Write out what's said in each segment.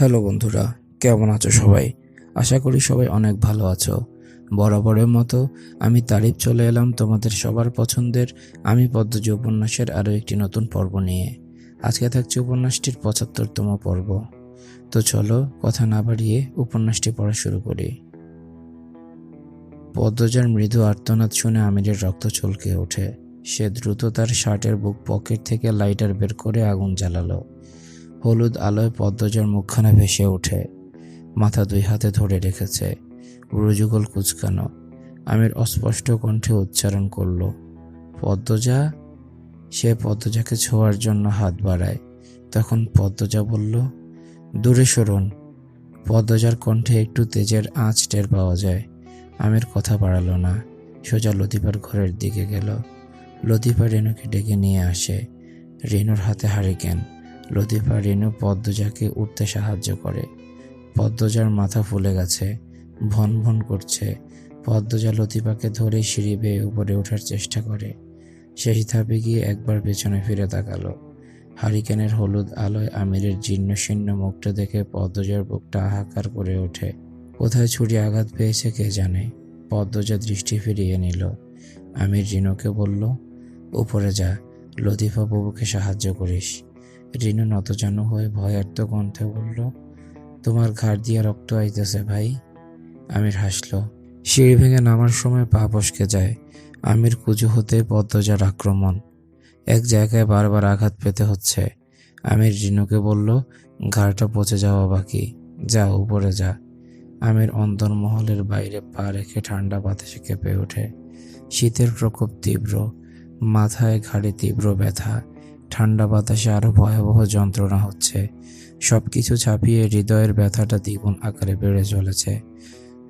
Hello বন্ধুরা, কেমন আছো সবাই? আশা করি সবাই অনেক ভালো আছো। বরাবরের মতো আমি তারিফ চলে এলাম তোমাদের সবার পছন্দের আমি পদ্মজ উপন্যাসের আরও একটি নতুন পর্ব নিয়ে। আজকে থাকছে উপন্যাসটির পঁচাত্তরতম পর্ব। তো চলো কথা না বাড়িয়ে উপন্যাসটি পড়া শুরু করি। পদ্মজার মৃদু আর্তনাদ শুনে আমিরের রক্ত চলকে ওঠে। সে দ্রুত তার শার্টের বুক পকেট থেকে লাইটার বের করে আগুন জ্বালালো। হলুদ আলোয় পদ্মজার মুখখানা ভেসে ওঠে। মাথা দুই হাতে ধরে রেখেছে। রুজুগল কুচকানো। আমির অস্পষ্ট কণ্ঠে উচ্চারণ করল, পদ্মজা? সে পদ্মজাকে ছোঁয়ার জন্য হাত বাড়ায়। তখন পদ্মজা বলল, দূরে সরুন। পদ্মজার কণ্ঠে একটু তেজের আঁচ টের পাওয়া যায়। আমির কথা বাড়ালো না। সোজা লতিফার ঘরের দিকে গেল। লতিফা রেনুকে ডেকে নিয়ে আসে। রেনুর হাতে হারিকেন। লতিফা রেনু পদ্মজাকে উঠতে সাহায্য করে। পদ্মজার মাথা ফুলে গেছে, ভন ভন করছে। পদ্মজা লতিফাকে ধরে সিঁড়ি বেয়ে উপরে ওঠার চেষ্টা করে। সেই ধাপে গিয়ে একবার পেছনে ফিরে তাকালো। হারিকেনের হলুদ আলোয় আমিরের জীর্ণ শীর্ণ মুখটা দেখে পদ্মজার বুকটা হাহাকার করে ওঠে। কোথায় ছুরি আঘাত পেয়েছে কে জানে? পদ্মজা দৃষ্টি ফিরিয়ে নিল। আমির রিনুকে বলল, উপরে যা, লতিফা বাবুকে সাহায্য করিস। রিনু নতজানু হয়ে ভয়ার্ত কণ্ঠে বলল, তোমার ঘাড় দিয়ে রক্ত আইতেছে ভাই। আমির হাসল, সিঁড়ি ভেঙে নামার সময় পা বসকে যায়। আমির কুজু হতে পদ্মজার আক্রমণ। এক জায়গায় বারবার আঘাত পেতে হচ্ছে। আমির রিনুকে বলল, ঘাড়টা পচে যাওয়া বাকি। যা, উপরে যা। আমির অন্তর্মহলের বাইরে পা রেখে ঠান্ডা বাতাসে কেঁপে ওঠে। শীতের প্রকোপ তীব্র, মাথায় ঘাড়ে তীব্র ব্যথা। ঠান্ডা বাতাসে আরও ভয়াবহ যন্ত্রণা হচ্ছে। সবকিছু ছাপিয়ে হৃদয়ের ব্যথাটা দ্বিগুণ আকারে বেড়ে চলেছে।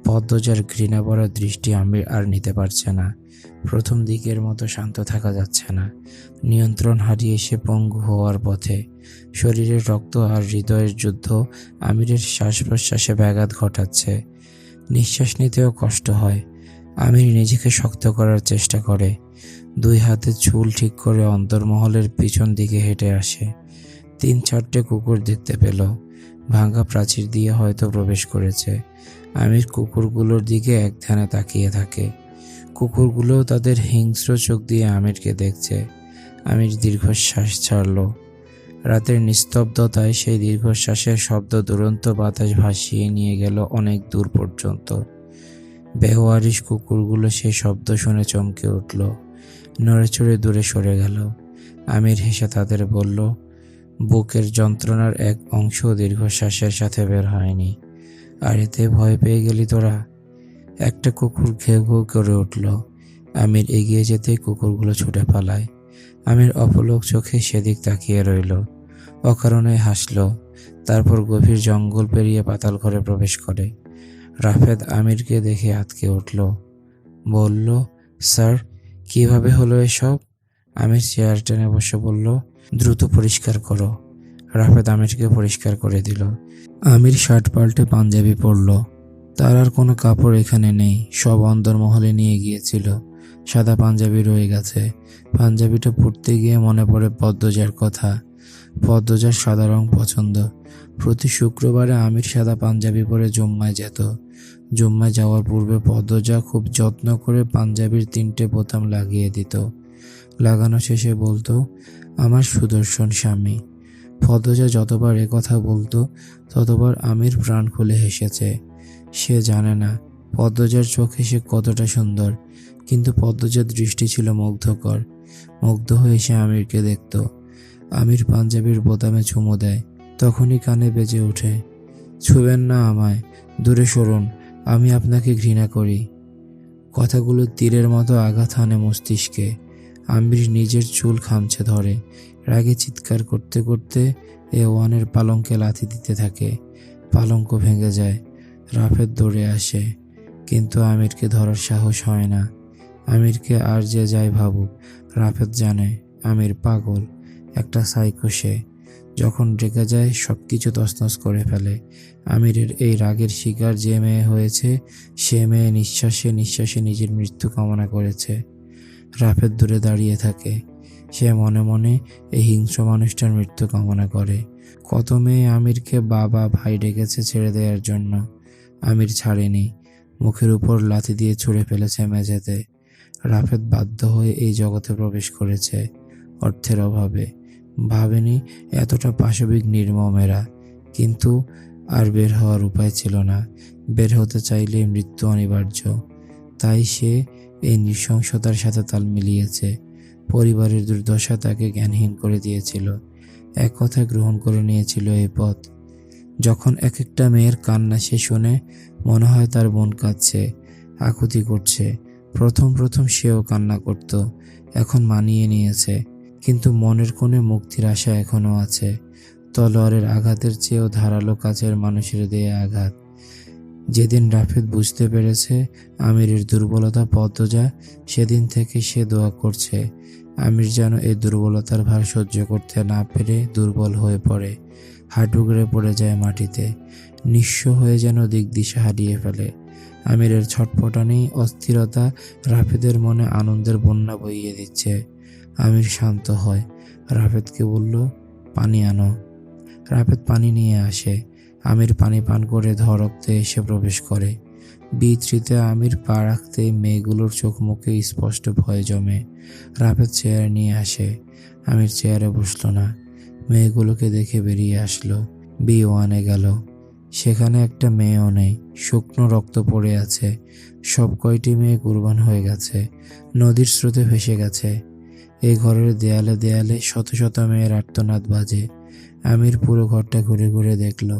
পদ্মজার ঘৃণা ভরা দৃষ্টি আমির আর নিতে পারছে না। প্রথম দিকের মতো শান্ত থাকা যাচ্ছে না। নিয়ন্ত্রণ হারিয়ে সে পঙ্গু হওয়ার পথে। শরীরের রক্ত আর হৃদয়ের যুদ্ধ আমিরের শ্বাস প্রশ্বাসে ব্যাঘাত ঘটাচ্ছে। নিঃশ্বাস নিতেও কষ্ট হয়। আমির নিজেকে শক্ত করার চেষ্টা করে। দুই হাতে চুল ঠিক করে অন্তর্মহলের পিছন দিকে হেঁটে আসে। তিন চারটে কুকুর দেখতে পেল। ভাঙা প্রাচীর দিয়ে হয়তো প্রবেশ করেছে। আমির কুকুরগুলোর দিকে এক ধ্যানে তাকিয়ে থাকে। কুকুরগুলোও তাদের হিংস্র চোখ দিয়ে আমিরকে দেখছে। আমির দীর্ঘশ্বাস ছাড়ল। রাতের নিস্তব্ধতায় সেই দীর্ঘশ্বাসের শব্দ দুরন্ত বাতাস ভাসিয়ে নিয়ে গেল অনেক দূর পর্যন্ত। বেহওয়ারিশ কুকুরগুলো সেই শব্দ শুনে চমকে উঠল। নড়েচড়ে দূরে সরে গেল। আমির হেসে তাদের বলল, বুকের যন্ত্রণার এক অংশ দীর্ঘশ্বাসের সাথে বের হয়নি। আর এতে ভয় পেয়ে গেলি তোরা? একটা কুকুর ঘেউ ঘেউ করে উঠল। আমির এগিয়ে যেতেই কুকুরগুলো ছুটে পালায়। আমির অপলক চোখে সেদিক তাকিয়ে রইল। অকারণে হাসল। তারপর গভীর জঙ্গল পেরিয়ে পাতাল ঘরে প্রবেশ করে। রাফেদ আমিরকে দেখে আতকে উঠল। বলল, স্যার, কীভাবে হলো এসব? আমির চেয়ার টেনে বসে বলল, দ্রুত পরিষ্কার করো। রাফেদ আমিরকে পরিষ্কার করে দিল। আমির শার্ট পাল্টে পাঞ্জাবি পরল। তার আর কোনো কাপড় এখানে নেই, সব অন্দরমহলে নিয়ে গিয়েছিল। সাদা পাঞ্জাবি রয়ে গেছে। পাঞ্জাবিটা পরতে গিয়ে মনে পড়ে পদ্মজার কথা। পদ্মজার সাদা রং পছন্দ। প্রতি শুক্রবারে আমির সাদা পাঞ্জাবি পরে জম্মায় যেত। জম্মায় যাওয়ার পূর্বে পদ্মজা খুব যত্ন করে পাঞ্জাবির তিনটে বোতাম লাগিয়ে দিত। লাগানো শেষে বলতো, আমার সুদর্শন স্বামী। পদ্মজা যতবার কথা বলতো, ততবার আমির প্রাণ খুলে হেসেছে। সে জানে না, পদ্মজার চোখে সে কতটা সুন্দর, কিন্তু পদ্মজার দৃষ্টি ছিল মুগ্ধকর। মুগ্ধ হয়ে সে আমিরকে দেখত। আমির পাঞ্জাবির বোতামে চুমু দেয়, তখনই কানে বেজে ওঠে, ছুবেন না আমায়, দূরে সরুন, আমি আপনাকে ঘৃণা করি। কথাগুলো তীরের মতো আঘাত হানে মস্তিষ্কে, আমির নিজের চুল খামছে ধরে, রাগে চিৎকার করতে করতে এ ওয়ানের পালঙ্কে লাথি দিতে থাকে, পালঙ্ক ভেঙে যায় রাফের দৌড়ে আসে, কিন্তু আমিরকে ধরার সাহস হয় না, আমিরকে আর যে যায় ভাবুক রাফেদ জানে, আমির পাগল। একটা সাইকো সে, যখন রেগে যায় সব কিছু তছনছ করে ফেলে। আমিরের এই রাগের শিকার যে মেয়ে হয়েছে, সে মেয়ে নিঃশ্বাসে নিঃশ্বাসে নিজের মৃত্যু কামনা করেছে। রাফের দূরে দাঁড়িয়ে থাকে। সে মনে মনে এই হিংস্র মানুষটার মৃত্যু কামনা করে। কত মেয়ে আমিরকে বাবা, ভাই ডেকেছে ছেড়ে দেওয়ার জন্য। আমির ছাড়েনি। মুখের উপর লাথি দিয়ে ছুঁড়ে ফেলেছে মেঝেতে। রাফেদ বাধ্য হয়ে এই জগতে প্রবেশ করেছে অর্থের অভাবে। ভাবেনি এতটা পাশবিক নির্মমেরা কিন্তু আর বের হওয়ার উপায় ছিল না। বের হতে চাইলে মৃত্যু অনিবার্য। তাই সে এই নৃশংসতার সাথে তাল মিলিয়েছে। পরিবারের দুর্দশা তাকে জ্ঞানহীন করে দিয়েছিল। এক কথায় গ্রহণ করে নিয়েছিল এই পথ। যখন এক একটা মেয়ের কান্না সে শুনে, মনে হয় তার বোন কাঁদছে, আকুতি করছে। প্রথম প্রথম সেও কান্না করত, এখন মানিয়ে নিয়েছে। কিন্তু মনের কোণে মুক্তির আশা এখনও আছে। তলোয়ারের আঘাতের চেয়েও ধারালো কাছের মানুষের দেয়া আঘাত। যেদিন রাফেদ বুঝতে পেরেছে আমিরের দুর্বলতা পদ্মজা, সেদিন থেকে সে দোয়া করছে, আমির যেন এই দুর্বলতার ভার সহ্য করতে না পেরে দুর্বল হয়ে পড়ে হাঁটুগড়ে পড়ে যায় মাটিতে, নিঃস্ব হয়ে যেন দিক দিশা হারিয়ে ফেলে। আমিরের ছটফটানি অস্থিরতা রাফিদের মনে আনন্দের বন্যা বইয়ে দিচ্ছে। আমির শান্ত হয়। রাফেদকে বলল, পানি আনো। রাফেদ পানি নিয়ে আসে। আমির পানি পান করে ধরক্তে এসে প্রবেশ করে। বিতৃতে আমির পা রাখতে মেয়েগুলোর চোখ মুখে স্পষ্ট ভয় জমে। রাফেদ চেয়ার নিয়ে আসে। আমির চেয়ারে বসল না। মেয়েগুলোকে দেখে বেরিয়ে আসলো। বি ওয়ানে গেল। সেখানে একটা মেয়েও নেই। শুকনো রক্ত পড়ে আছে। সব কয়টি মেয়ে কুরবান হয়ে গেছে। নদীর স্রোতে ভেসে গেছে। এই ঘরের দেয়ালে দেয়ালে শত শত মেয়ের আর্তনাদ বাজে। আমির পুরো ঘরটা ঘুরে ঘুরে দেখল।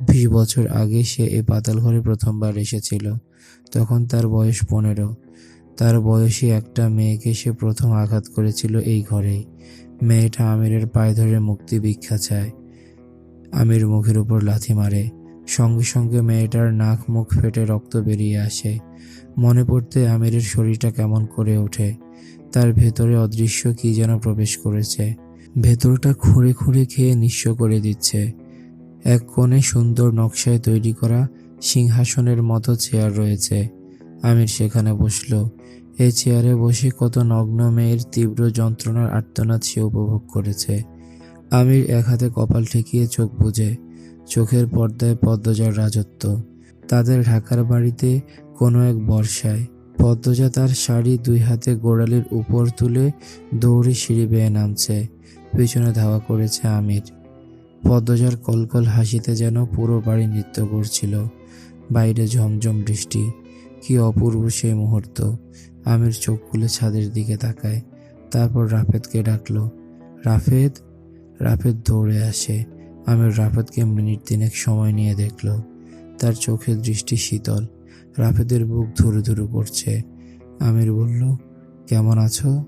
বিশ বছর আগে সে এই পাতাল ঘরে প্রথমবার এসেছিল। তখন তার বয়স পনেরো। তার বয়সী একটা মেয়েকে সে প্রথম আঘাত করেছিল এই ঘরেই মেয়েটা আমিরের পায়ে ধরে মুক্তি ভিক্ষা চায়। আমির মুখের উপর লাথি মারে। সঙ্গে সঙ্গে মেয়েটার নাক মুখ ফেটে রক্ত বেরিয়ে আসে। মনে পড়তে আমিরের শরীরটা কেমন করে ওঠে। তার ভেতরে অদৃশ্য কি যেন প্রবেশ করেছে। ভেতরটা খুঁড়ে খুঁড়ে খেয়ে নিঃস্ব করে দিচ্ছে। এক কোণে সুন্দর নকশায় তৈরি করা সিংহাসনের মতো চেয়ার রয়েছে। আমির সেখানে বসল। এই চেয়ারে বসে কত নগ্ন মেয়ের তীব্র যন্ত্রণার আর্তনাদ সে উপভোগ করেছে। আমির এক হাতে কপাল ঠেকিয়ে চোখ বুঝে চোখের পর্দায় পদ্মজার রাজত্ব। তাদের ঢাকার বাড়িতে কোনো এক বর্ষায় পদ্মজা তার শাড়ি দুই হাতে গোড়ালির উপর তুলে দৌড়ে সিঁড়ি বেয়ে নামছে। পিছনে ধাওয়া করেছে আমির। পদ্মজার কলকল হাসিতে যেন পুরো বাড়ি নৃত্য করছিল। বাইরে ঝমঝম বৃষ্টি। কি অপূর্ব সেই মুহূর্ত। আমির চোখ খুলে ছাদের দিকে তাকায়। তারপর রাফেদকে ডাকলো, রাফেদ? রাফেদ দৌড়ে আসে। আমির রাফেদকে মিনিট তিনেক সময় নিয়ে দেখল। তার চোখের দৃষ্টি শীতল। রাফেদের বুক ধুরু ধুরু করছে। আমির বলল, কেমন আছো?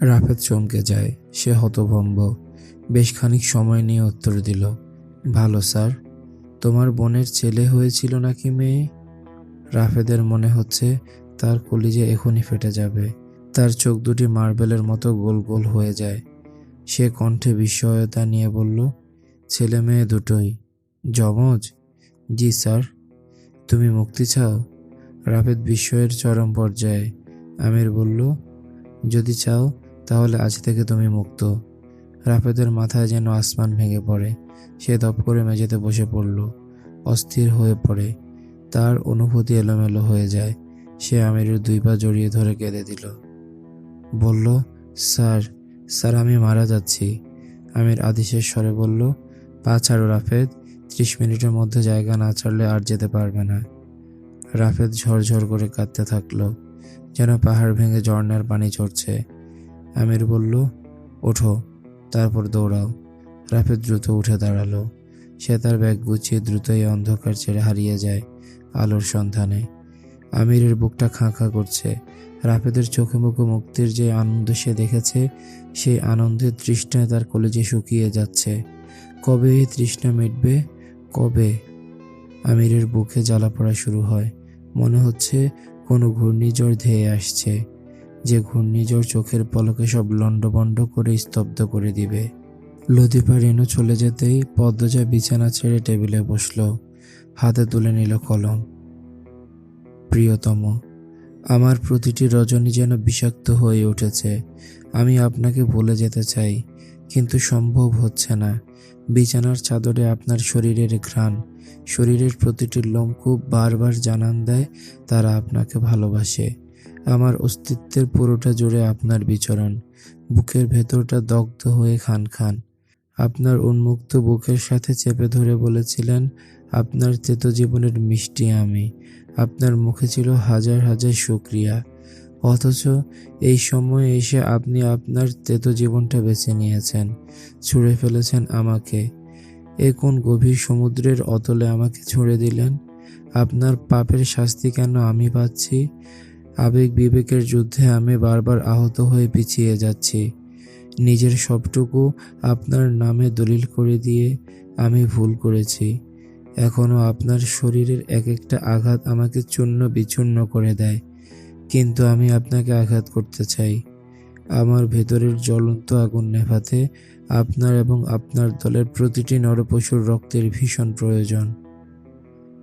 রাফেদ চমকে যায়। সে হতভম্ব। বেশ খানিক সময় নিয়ে উত্তর দিল, ভালো, স্যার। তোমার বোনের ছেলে হয়েছিল নাকি মেয়ে? রাফেদের মনে হচ্ছে তার কলিজে এখনই ফেটে যাবে। তার চোখ দুটি মার্বেলের মতো গোল গোল হয়ে যায়। সে কণ্ঠে বিস্ময়তা নিয়ে বলল, ছেলে মেয়ে দুটোই। যমজ? জি, স্যার। তুমি মুক্তি চাও? রাফেদ বিস্ময়ের চরম পর্যায়ে আমির বলল, যদি চাও, তাহলে আজ থেকে তুমি মুক্ত। রাফেদের মাথায় যেন আসমান ভেঙে পড়ে, সে দপ করে মেঝেতে বসে পড়ল, অস্থির হয়ে পড়ে। তার অনুভূতি এলোমেলো হয়ে যায়। সে আমিরের দুই পা জড়িয়ে ধরে কেঁদে দিল। বলল, স্যার স্যার, আমি মারা যাচ্ছি। আমির আদেশের স্বরে বলল, পা ছাড়ো রাফেদ ত্রিশ মিনিটের মধ্যে জায়গা না ছাড়লে আর যেতে পারবে না। রাফেদ ঝরঝর করে কাঁদতে থাকল, যেন পাহাড় ভেঙে ঝর্ণার পানি ঝরছে। আমির বলল, ওঠো, তারপর দৌড়াও। রাফেদ দ্রুত উঠে দাঁড়াল। সে তার ব্যাগ গুছিয়ে দ্রুতই অন্ধকার ছেড়ে হারিয়ে যায় আলোর সন্ধানে। আমিরের বুকটা খাঁ খাঁ করছে। রাফেদের চোখে মুখে মুক্তির যে আনন্দ সে দেখেছে, সেই আনন্দের তৃষ্ণায় তার কলেজে শুকিয়ে যাচ্ছে। কবে এই তৃষ্ণা মিটবে? কবে? আমিরের বুকে জ্বালা পড়া শুরু হয়। মনে হচ্ছে কোনো ঘূর্ণিঝড় ধেয়ে আসছে। যে ঘূর্ণিঝড় চোখের পলকে সব লণ্ডভণ্ড করে স্তব্ধ করে দিবে। লতিফা রেনু চলে যেতেই পদ্মজা বিছানা ছেড়ে টেবিলে বসল। হাতে তুলে নিল কলম। প্রিয়তম, আমার প্রতিটি রজনী যেন বিষাক্ত হয়ে উঠেছে। আমি আপনাকে ভুলে যেতে চাই, কিন্তু সম্ভব হচ্ছে না। বিছানার চাদরে আপনার শরীরের ঘ্রাণ। শরীরের প্রতিটি লোমকূপ বারবার জানান দেয়, তারা আপনাকে ভালোবাসে। আমার অস্তিত্বের পুরোটা জুড়ে আপনার বিচরণ। বুকের ভেতরটা দগ্ধ হয়ে খান খান। আপনার উন্মুক্ত বুকের সাথে চেপে ধরে বলেছিলেন, আপনার তেতো জীবনের মিষ্টি আমি। আপনার মুখে ছিল হাজার হাজার শুক্রিয়া। অথচ এই সময়ে এসে আপনি আপনার তেতো জীবনটা বেছে নিয়েছেন। ছুঁড়ে ফেলেছেন আমাকে। এ কোন গভীর সমুদ্রের অতলে আমাকে ছুঁড়ে দিলেন? আপনার পাপের শাস্তি কেন আমি পাচ্ছি? আবেগ বিবেকের যুদ্ধে আমি বারবার আহত হয়ে পিছিয়ে যাচ্ছি। নিজের সবটুকু আপনার নামে দলিল করে দিয়ে আমি ভুল করেছি। এখনও আপনার শরীরের এক একটা আঘাত আমাকে চূর্ণ বিচূর্ণ করে দেয়। কিন্তু আমি আপনাকে আঘাত করতে চাই। আমার ভেতরের জ্বলন্ত আগুন নেভাতে আপনার এবং আপনার দলের প্রতিটি নরপশুর রক্তের ভীষণ প্রয়োজন।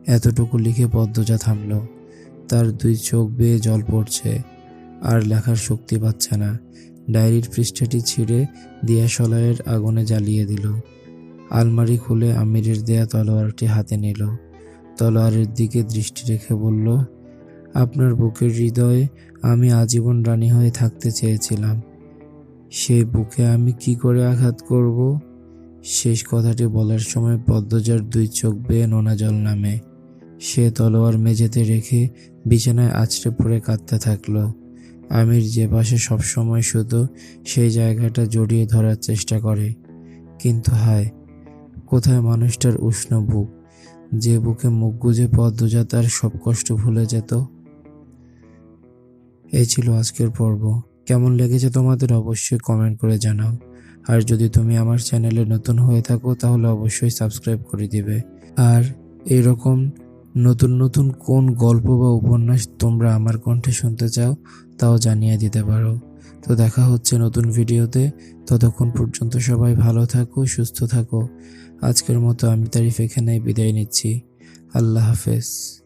এতটুকু লিখে পদ্মজা থামল। তার দুই চোখ বেয়ে জল পড়ছে। আর লেখার শক্তি পাচ্ছে না। ডায়েরির পৃষ্ঠাটি ছিঁড়ে দিয়াশলাইয়ের আগুনে জ্বালিয়ে দিল। আলমারি খুলে আমিরের দেয়া তলোয়ারটি হাতে নিল। তলোয়ারের দিকে দৃষ্টি রেখে বলল আপনার বুকের হৃদয়ে আমি আজীবন রানী হয়ে থাকতে চেয়েছিলাম। সেই বুকে আমি কি করে আঘাত করব? শেষ কথাটি বলার সময় পদ্মজার দুই চোখ বেয়ে নোনা জল নামে। সে তলোয়ার মেঝেতে রেখে বিছানায় আছড়ে পড়ে কাঁদতে থাকল। আমির যে পাশে সবসময় শুধু সেই জায়গাটা জড়িয়ে ধরার চেষ্টা করে। কিন্তু হায়, কোথায় মানুষটার উষ্ণ বুক? যে বুকে মুখ গুজে পদ্মজা তার সব কষ্ট ভুলে যেত। এই ছিল আজকের পর্ব। কেমন লেগেছে তোমাদের অবশ্যই কমেন্ট করে জানাও। আর যদি তুমি আমার চ্যানেলে নতুন হয়ে থাকো, তাহলে অবশ্যই সাবস্ক্রাইব করে দিবে। আর এরকম নতুন নতুন কোন গল্প বা উপন্যাস তোমরা আমার কণ্ঠে শুনতে চাও, তাও জানিয়ে দিতে পারো। তো দেখা হচ্ছে নতুন ভিডিওতে। ততক্ষণ পর্যন্ত সবাই ভালো থাকো, সুস্থ থাকো। আজকের মতো আমি তারিফ এখানেই বিদায় নিচ্ছি। আল্লাহ হাফেজ।